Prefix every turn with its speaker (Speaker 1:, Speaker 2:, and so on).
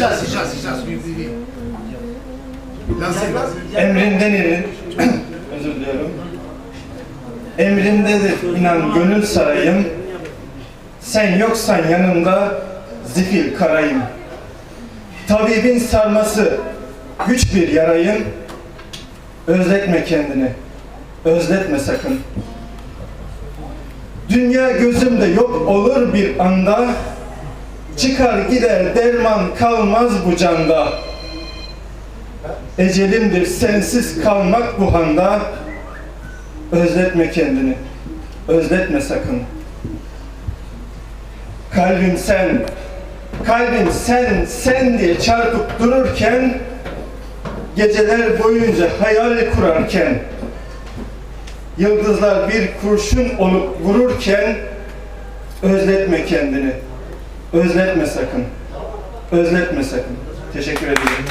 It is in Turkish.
Speaker 1: Sim, sim, sim. Lancei, lancei.
Speaker 2: Emrinden erin, özür diliyorum. Emrindedir inan gönül sarayım. Sen yoksan yanımda zifil karayım. Tabibin sarması güç bir yarayım. Özletme kendini, özletme sakın. Dünya gözümde yok olur bir anda. Çıkar gider derman kalmaz bu canda. Ecelimdir sensiz kalmak bu handa. Özletme kendini, özletme sakın. Kalbim sen, kalbim sen, sen diye çarpıp dururken, geceler boyunca hayal kurarken, yıldızlar bir kurşun olup vururken, özletme kendini, Özletme sakın. Özletme sakın. Teşekkür ederim.